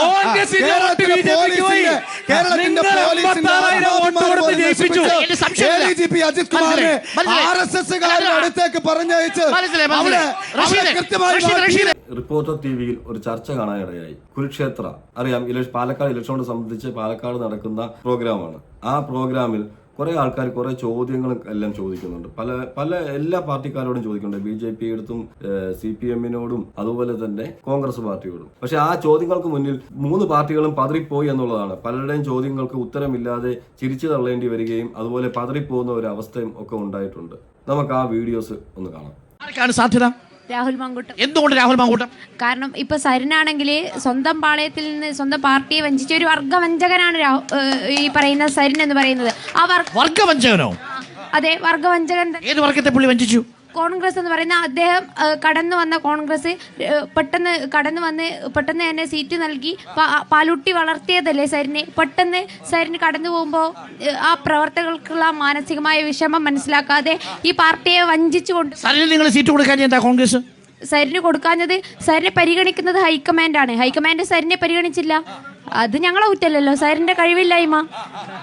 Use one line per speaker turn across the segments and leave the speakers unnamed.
കോൺഗ്രസിന്റെ വോട്ട്
കേരളത്തിലെ
ബിജെപിക്ക് പോയി. നിങ്ങൾ
പോലീസിന്റെ
56,000 വോട്ട് കൊടുത്ത്
ആത്മാഭിമാനം
ജയിപ്പിച്ചു.
നശിപ്പിച്ച്
എനിക്ക്
അജിത് കുമാറിനെ
മനസ്സിലായി, മനസ്സിലായി.
ആർ എസ് എസ്സുകാരുടെ അടുത്തേക്ക് പറഞ്ഞയച്ച് കൃത്യമായി.
റിപ്പോർട്ടർ ടി വിയിൽ ഒരു ചർച്ച കാണാനിടയായി. കുരുക്ഷേത്ര. അറിയാം പാലക്കാട് ഇലക്ഷനോട് സംബന്ധിച്ച് പാലക്കാട് നടക്കുന്ന പ്രോഗ്രാമാണ്. ആ പ്രോഗ്രാമിൽ കുറെ ആൾക്കാർ കുറേ ചോദ്യങ്ങളും എല്ലാം ചോദിക്കുന്നുണ്ട്. പല പല എല്ലാ പാർട്ടിക്കാരോടും ചോദിക്കുന്നുണ്ട്. ബി ജെ പി എടുത്തും സി പി എമ്മിനോടും അതുപോലെ തന്നെ കോൺഗ്രസ് പാർട്ടിയോടും. പക്ഷെ ആ ചോദ്യങ്ങൾക്ക് മുന്നിൽ മൂന്ന് പാർട്ടികളും പതറിപ്പോയി എന്നുള്ളതാണ്. പലരുടെയും ചോദ്യങ്ങൾക്ക് ഉത്തരമില്ലാതെ ചിരിച്ചു തള്ളേണ്ടി വരികയും അതുപോലെ പതറിപ്പോകുന്ന ഒരു അവസ്ഥയും ഒക്കെ ഉണ്ടായിട്ടുണ്ട്. നമുക്ക് ആ വീഡിയോസ് ഒന്ന് കാണാം.
ആർക്കാണ് സാധ്യത?
രാഹുൽ മാങ്കൂട്ടം.
എന്തുകൊണ്ട് രാഹുൽ മാങ്കൂട്ടം?
കാരണം ഇപ്പൊ സരിനാണെങ്കിൽ സ്വന്തം പാളയത്തിൽ നിന്ന് സ്വന്തം പാർട്ടിയെ വഞ്ചിച്ച ഒരു വർഗവഞ്ചകനാണ് രാഹു- ഏഹ് ഈ പറയുന്ന സരിൻ എന്ന് പറയുന്നത്. ആ വർഗ
വർഗവഞ്ചകനോ?
അതെ വർഗവഞ്ചകൻ തന്നെ.
ഏത് വർഗത്തെ പുള്ളി വഞ്ചിച്ചു?
കോൺഗ്രസ് എന്ന് പറയുന്ന അദ്ദേഹം കടന്നു വന്ന കോൺഗ്രസ് പെട്ടെന്ന് കടന്നു വന്ന് പെട്ടെന്ന് തന്നെ സീറ്റ് നൽകി പാലുട്ടി വളർത്തിയതല്ലേ സരിനെ? പെട്ടെന്ന് സരിന് കടന്നു പോകുമ്പോൾ ആ പ്രവർത്തകർക്കുള്ള മാനസികമായ വിഷമം മനസ്സിലാക്കാതെ ഈ പാർട്ടിയെ വഞ്ചിച്ചുകൊണ്ട്
സരിന് നിങ്ങൾ സീറ്റ് കൊടുക്കാൻ എന്താ കോൺഗ്രസ്?
സരിന് കൊടുക്കാഞ്ഞത് സരിനെ പരിഗണിക്കുന്നത് ഹൈക്കമാൻഡാണ്. ഹൈക്കമാൻഡ് സരിനെ പരിഗണിച്ചില്ല. അത് ഞങ്ങളെ കുറ്റല്ലല്ലോ സാറിന്റെ കഴിവില്ലായ്മ.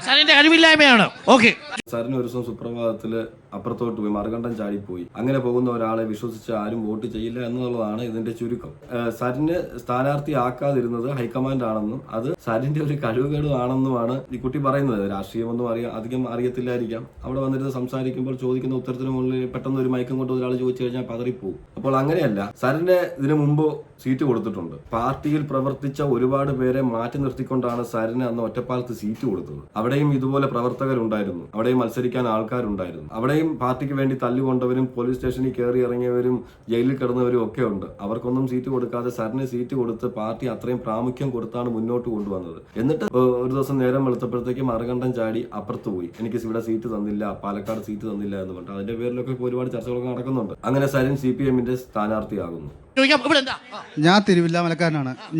സാറിന്റെ കഴിവില്ലായ്മയാണ്. ഓക്കെ
സാറിന് ഒരു ദിവസം സുപ്രഭാതത്തിൽ അപ്പുറത്തോട്ട് പോയി മറുകണ്ഠം ചാടിപ്പോയി. അങ്ങനെ പോകുന്ന ഒരാളെ വിശ്വസിച്ച് ആരും വോട്ട് ചെയ്യില്ല എന്നുള്ളതാണ് ഇതിന്റെ ചുരുക്കം. സാറിന് സ്ഥാനാർത്ഥി ആക്കാതിരുന്നത് ഹൈക്കമാൻഡ് ആണെന്നും അത് സാറിന്റെ ഒരു കഴിവുകേടും ആണെന്നുമാണ് ഈ കുട്ടി പറയുന്നത്. രാഷ്ട്രീയം ഒന്നും അറിയാം അധികം അറിയത്തില്ലായിരിക്കാം. അവിടെ വന്നിരുന്ന് സംസാരിക്കുമ്പോൾ ചോദിക്കുന്ന ഉത്തരത്തിന് മുകളിൽ പെട്ടെന്ന് ഒരു മയക്കം കൊണ്ട് ഒരാൾ ചോദിച്ചു കഴിഞ്ഞാൽ പതറിപ്പോവും. അപ്പോൾ അങ്ങനെയല്ല സാറിന്റെ ഇതിനു മുമ്പ് സീറ്റ് കൊടുത്തിട്ടുണ്ട്. പാർട്ടിയിൽ പ്രവർത്തിച്ച ഒരുപാട് പേരെ മാറ്റി നിർത്തിക്കൊണ്ടാണ് സരിന് അന്ന് ഒറ്റപ്പാലത്ത് സീറ്റ് കൊടുത്തത്. അവിടെയും ഇതുപോലെ പ്രവർത്തകരുണ്ടായിരുന്നു. അവിടെയും മത്സരിക്കാൻ ആൾക്കാരുണ്ടായിരുന്നു. അവിടെയും പാർട്ടിക്ക് വേണ്ടി തല്ലുകൊണ്ടവരും പോലീസ് സ്റ്റേഷനിൽ കയറി ഇറങ്ങിയവരും ജയിലിൽ കിടന്നവരും ഒക്കെ ഉണ്ട്. അവർക്കൊന്നും സീറ്റ് കൊടുക്കാതെ സരിന് സീറ്റ് കൊടുത്ത് പാർട്ടി അത്രയും പ്രാമുഖ്യം കൊടുത്താണ് മുന്നോട്ട് കൊണ്ടുവന്നത്. എന്നിട്ട് ഒരു ദിവസം നേരം വെളുത്തപ്പോഴത്തേക്ക് മറുകണ്ഠം ചാടി അപ്പുറത്ത് പോയി. എനിക്ക് ഇവിടെ സീറ്റ് തന്നില്ല പാലക്കാട് സീറ്റ് തന്നില്ല എന്ന് പറഞ്ഞിട്ട് അതിന്റെ പേരിലൊക്കെ ഒരുപാട് ചർച്ചകളൊക്കെ നടക്കുന്നുണ്ട്. അങ്ങനെ സരിൻ സി പി എമ്മിന്റെ സ്ഥാനാർത്ഥിയാകുന്നു.
ചോദിക്കാം ഇവിടെ എന്താ.
ഞാൻ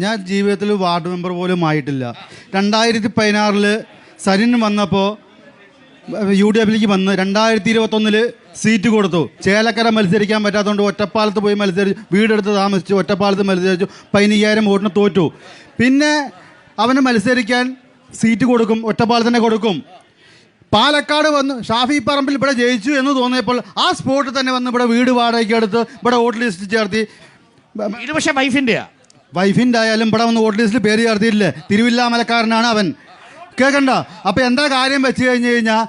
ഞാൻ ജീവിതത്തിൽ വാർഡ് മെമ്പർ പോലും ആയിട്ടില്ല. രണ്ടായിരത്തി പതിനാറിൽ സരിൻ വന്നപ്പോൾ യു ഡി എഫിലേക്ക് വന്ന് രണ്ടായിരത്തി ഇരുപത്തൊന്നിൽ സീറ്റ് കൊടുത്തു. ചേലക്കര മത്സരിക്കാൻ പറ്റാത്തതുകൊണ്ട് ഒറ്റപ്പാലത്ത് പോയി മത്സരിച്ചു വീടെടുത്ത് താമസിച്ചു. ഒറ്റപ്പാലത്ത് മത്സരിച്ചു. പതിനയ്യായിരം വോട്ടിന് തോറ്റു. പിന്നെ അവന് മത്സരിക്കാൻ സീറ്റ് കൊടുക്കും. ഒറ്റപ്പാലത്തന്നെ കൊടുക്കും. പാലക്കാട് വന്ന് ഷാഫി പറമ്പിൽ ഇവിടെ ജയിച്ചു എന്ന് തോന്നിയപ്പോൾ ആ സ്പോട്ടിൽ തന്നെ വന്ന് ഇവിടെ വീട് വാടകയ്ക്ക് എടുത്ത് ഇവിടെ വോട്ട് ലിസ്റ്റ് ചേർത്തി.
ഇത് പക്ഷേ വൈഫിന്റെയാ?
വൈഫിന്റെ ആയാലും ഇവിടെ വന്ന് വോട്ട് ലിസ്റ്റിൽ പേര് ചേർത്തിയില്ലേ തിരുവില്ലാമലക്കാരനാണ് അവൻ. കേൾക്കണ്ട അപ്പം എന്താ കാര്യം വെച്ച് കഴിഞ്ഞ് കഴിഞ്ഞാൽ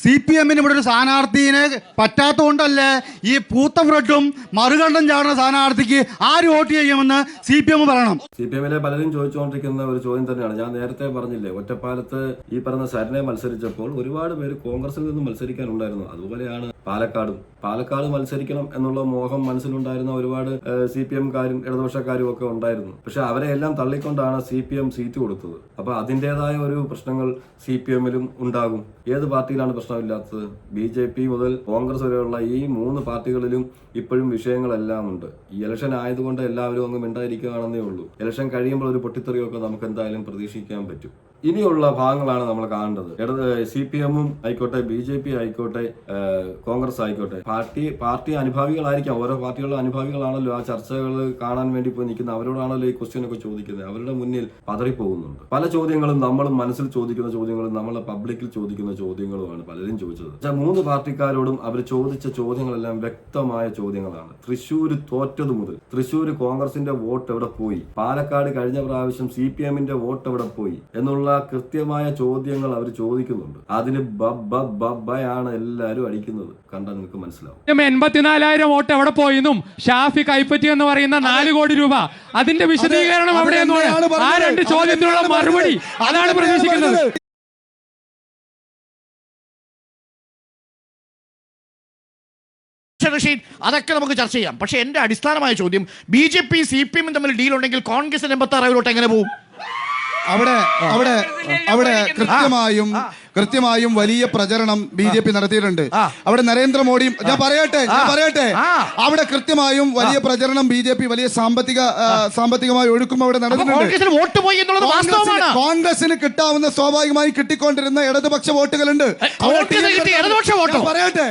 സി പി എമ്മിന് ഇവിടെ ഒരു സ്ഥാനാർത്ഥിനെ പറ്റാത്തതുകൊണ്ടല്ലേ ഈ പൂത്ത ഫ്രഡും മറുകണ്ഠം ചാടുന്ന സ്ഥാനാർത്ഥിക്ക് ആര് വോട്ട് ചെയ്യുമെന്ന് സി പി എം പറയണം.
സി പി എമ്മിലെ പലരും ചോദിച്ചുകൊണ്ടിരിക്കുന്ന ഒരു ചോദ്യം തന്നെയാണ്. ഞാൻ നേരത്തെ പറഞ്ഞില്ലേ ഒറ്റപ്പാലത്ത് ഈ പറഞ്ഞ സരനെ മത്സരിച്ചപ്പോൾ ഒരുപാട് പേര് കോൺഗ്രസിൽ നിന്ന് മത്സരിക്കാനുണ്ടായിരുന്നു അതുപോലെയാണ് പാലക്കാടും. പാലക്കാട് മത്സരിക്കണം എന്നുള്ള മോഹം മനസ്സിലുണ്ടായിരുന്ന ഒരുപാട് സി പി എംകാരും ഇടതുപക്ഷക്കാരും ഒക്കെ ഉണ്ടായിരുന്നു. പക്ഷെ അവരെ എല്ലാം തള്ളിക്കൊണ്ടാണ് സി പി എം സീറ്റ് കൊടുത്തത്. അപ്പൊ അതിന്റെതായ ഒരു പ്രശ്നങ്ങൾ സി പി എമ്മിലും ഉണ്ടാകും. ഏത് പാർട്ടിയിലാണ് പ്രശ്നമില്ലാത്തത്. ബി ജെ പി മുതൽ കോൺഗ്രസ് വരെയുള്ള ഈ മൂന്ന് പാർട്ടികളിലും ഇപ്പോഴും വിഷയങ്ങളെല്ലാം ഉണ്ട്. ഈ ഇലക്ഷൻ ആയതുകൊണ്ട് എല്ലാവരും അങ്ങ് മിണ്ടായിരിക്കുകയാണെന്നേ ഉള്ളൂ. ഇലക്ഷൻ കഴിയുമ്പോൾ ഒരു പൊട്ടിത്തെറിയൊക്കെ നമുക്ക് എന്തായാലും പ്രതീക്ഷിക്കാൻ പറ്റും. ഇനിയുള്ള ഭാഗങ്ങളാണ് നമ്മൾ കാണേണ്ടത്. ഇടത് സി പി എമ്മും ആയിക്കോട്ടെ ബി ജെ പി ആയിക്കോട്ടെ കോൺഗ്രസ് ആയിക്കോട്ടെ. പാർട്ടി പാർട്ടി അനുഭാവികളായിരിക്കാം. ഓരോ പാർട്ടികളുടെ അനുഭാവികളാണല്ലോ ആ ചർച്ചകൾ കാണാൻ വേണ്ടി പോയി നിൽക്കുന്ന അവരോടാണല്ലോ ഈ ക്വസ്റ്റ്യൻ ഒക്കെ ചോദിക്കുന്നത്. അവരുടെ മുന്നിൽ പതറിപ്പോകുന്നുണ്ട്. പല ചോദ്യങ്ങളും നമ്മളും മനസ്സിൽ ചോദിക്കുന്ന ചോദ്യങ്ങളും നമ്മളെ പബ്ലിക്കിൽ ചോദിക്കുന്ന ചോദ്യങ്ങളുമാണ്. പലരും ചോദിച്ചത്. പക്ഷേ മൂന്ന് പാർട്ടിക്കാരോടും അവർ ചോദിച്ച ചോദ്യങ്ങളെല്ലാം വ്യക്തമായ ചോദ്യങ്ങളാണ്. തൃശ്ശൂർ തോറ്റത് മുതൽ തൃശ്ശൂർ കോൺഗ്രസിന്റെ വോട്ട് എവിടെ പോയി? പാലക്കാട് കഴിഞ്ഞ പ്രാവശ്യം സി പി എമ്മിന്റെ വോട്ട് എവിടെ പോയി? എന്നുള്ള കൃത്യമായ ചോദ്യങ്ങൾ അവർ ചോദിക്കുന്നുണ്ട്. അതിന് ബബ്ബയാണ് എല്ലാവരും അടിക്കുന്നത്. കണ്ടാൽ നിങ്ങൾക്ക് മനസ്സിലാവും.
എൺപത്തിനാലായിരം വോട്ട് എവിടെ പോയിന്നും ഷാഫി കൈപ്പറ്റി എന്ന് പറയുന്ന നാല് കോടി രൂപ. അതിന്റെ വിശദീകരണം അവിടെ. ആ രണ്ട് ചോദ്യത്തിനുള്ള മറുപടി അതാണ്
അത്
പ്രതീക്ഷിക്കുന്നത്.
തന്നെയാണ്
പക്ഷേ അതൊക്കെ നമുക്ക് ചർച്ച ചെയ്യാം. പക്ഷേ എന്റെ അടിസ്ഥാനമായ ചോദ്യം B J P C P എമ്മും തമ്മിൽ ഡീൽ ഉണ്ടെങ്കിൽ കോൺഗ്രസിന് എൺപത്തി ആറായിരോട്ട് എങ്ങനെ പോകും
അവിടെ അവിടെ അവിടെ കൃത്യമായും കൃത്യമായും വലിയ പ്രചരണം ബി ജെ പി നടത്തിയിട്ടുണ്ട്. അവിടെ നരേന്ദ്രമോദിയും ഞാൻ പറയട്ടെ ഞാൻ. പറയട്ടെ. അവിടെ കൃത്യമായും വലിയ പ്രചരണം ബി ജെ പി വലിയ സാമ്പത്തിക സാമ്പത്തികമായി ഒഴുക്കും അവിടെ നടന്നിട്ടുണ്ട്.
കോൺഗ്രസിന്
കിട്ടാവുന്ന സ്വാഭാവികമായി കിട്ടിക്കൊണ്ടിരുന്ന ഇടതുപക്ഷ വോട്ടുകളുണ്ട്.
ഇടതുപക്ഷ
പറയട്ടെ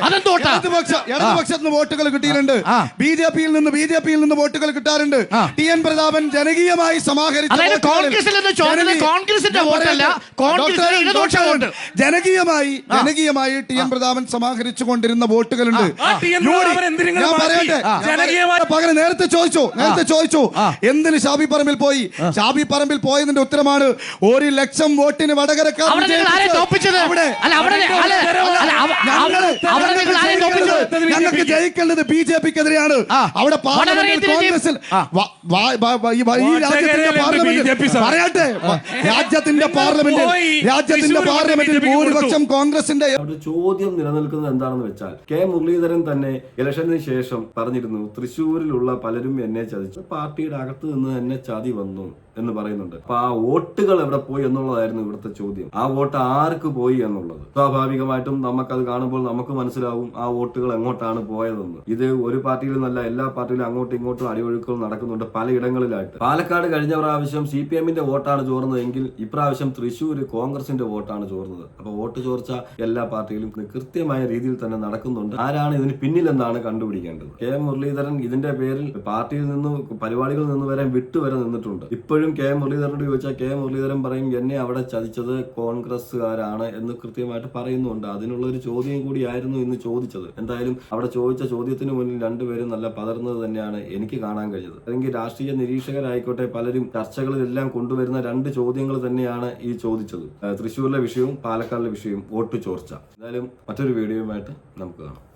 വോട്ടുകൾ കിട്ടിയിട്ടുണ്ട്. ബി ജെ പിയിൽ നിന്ന് ബി ജെ പിയിൽ നിന്ന് വോട്ടുകൾ കിട്ടാറുണ്ട്. ടി എൻ പ്രതാപൻ ജനകീയമായി സമാഹരിച്ചു
കോൺഗ്രസിന്റെ വോട്ടല്ല,
കോൺഗ്രസ്
ഇടതുപക്ഷ വോട്ട്.
ജനകീയമായി ജനകീയമായി ടി എം പ്രതാപൻ സമാഹരിച്ചു കൊണ്ടിരുന്ന വോട്ടുകളുണ്ട്. ഞാൻ പറയട്ടെ? പകരം നേരത്തെ ചോദിച്ചു നേരത്തെ ചോദിച്ചു. എന്തിന് ഷാബി പറമ്പിൽ പോയി? ഷാബി പറമ്പിൽ പോയതിന്റെ ഉത്തരമാണ് ഒരു ലക്ഷം വോട്ടിന് വടകരക്കാർ
അവിടെ
ഞങ്ങൾക്ക് ജയിക്കേണ്ടത് ബി ജെ പിക്ക്
എതിരെയാണ്
അവിടെ കോൺഗ്രസിൽ ഈ രാജ്യത്തിന്റെ
സഭ?
പറയട്ടെ. രാജ്യത്തിന്റെ പാർലമെന്റിൽ രാജ്യത്തിന്റെ പാർലമെന്റിൽ ഭൂരിപക്ഷം കോൺഗ്രസിന്റെ
അവിടെ ചോദ്യം നിലനിൽക്കുന്നത് എന്താണെന്ന് വെച്ചാൽ കെ മുരളീധരൻ തന്നെ ഇലക്ഷന് ശേഷം പറഞ്ഞിരുന്നു തൃശ്ശൂരിലുള്ള പലരും എന്നെ ചതിച്ചു. പാർട്ടിയുടെ അകത്ത് നിന്ന് എന്നെ ചതി വന്നു എന്ന് പറയുന്നുണ്ട്. അപ്പൊ ആ വോട്ടുകൾ എവിടെ പോയി എന്നുള്ളതായിരുന്നു ഇവിടുത്തെ ചോദ്യം. ആ വോട്ട് ആർക്ക് പോയി എന്നുള്ളത്? സ്വാഭാവികമായിട്ടും നമുക്കത് കാണുമ്പോൾ നമുക്ക് മനസ്സിലാവും ആ വോട്ടുകൾ എങ്ങോട്ടാണ് പോയതെന്ന്. ഇത് ഒരു പാർട്ടിയിൽ നിന്നല്ല എല്ലാ പാർട്ടിയിലും അങ്ങോട്ടും ഇങ്ങോട്ടും അടിയൊഴുക്കുകൾ നടക്കുന്നുണ്ട് പലയിടങ്ങളിലായിട്ട്. പാലക്കാട് കഴിഞ്ഞ പ്രാവശ്യം സി പി എമ്മിന്റെ വോട്ടാണ് ചോർന്നതെങ്കിൽ ഇപ്രാവശ്യം തൃശ്ശൂർ കോൺഗ്രസിന്റെ വോട്ടാണ് ചോർന്നത്. അപ്പൊ വോട്ട് ചോർച്ച എല്ലാ പാർട്ടിയിലും കൃത്യമായ രീതിയിൽ തന്നെ നടക്കുന്നുണ്ട്. ആരാണ് ഇതിന് പിന്നിലെന്നാണ് കണ്ടുപിടിക്കേണ്ടത്. കെ മുരളീധരൻ ഇതിന്റെ പേരിൽ പാർട്ടിയിൽ നിന്ന് പരിപാടികളിൽ നിന്ന് വരെ വിട്ടുവരെ നിന്നിട്ടുണ്ട്. ഇപ്പോഴും കെ മുരളീധരനോട് ചോദിച്ചാൽ കെ മുരളീധരൻ പറയും എന്നെ അവിടെ ചതിച്ചത് കോൺഗ്രസ്സുകാരാണ് എന്ന് കൃത്യമായിട്ട് പറയുന്നുണ്ട്. അതിനുള്ള ഒരു ചോദ്യം കൂടിയായിരുന്നു ഇന്ന് ചോദിച്ചത്. എന്തായാലും അവിടെ ചോദിച്ച ചോദ്യത്തിന് മുന്നിൽ രണ്ടുപേരും നല്ല പതർന്നത് തന്നെയാണ് എനിക്ക് കാണാൻ കഴിഞ്ഞത്. അല്ലെങ്കിൽ രാഷ്ട്രീയ നിരീക്ഷകരായിക്കോട്ടെ പലരും ചർച്ചകളിലെല്ലാം കൊണ്ടുവരുന്ന രണ്ട് ചോദ്യങ്ങൾ തന്നെയാണ് ഈ ചോദിച്ചത്. തൃശ്ശൂരിലെ വിഷയവും പാലക്കാടിലെ വിഷയവും വോട്ട് ചോർച്ച. എന്തായാലും മറ്റൊരു വീഡിയോയുമായിട്ട് നമുക്ക് കാണാം.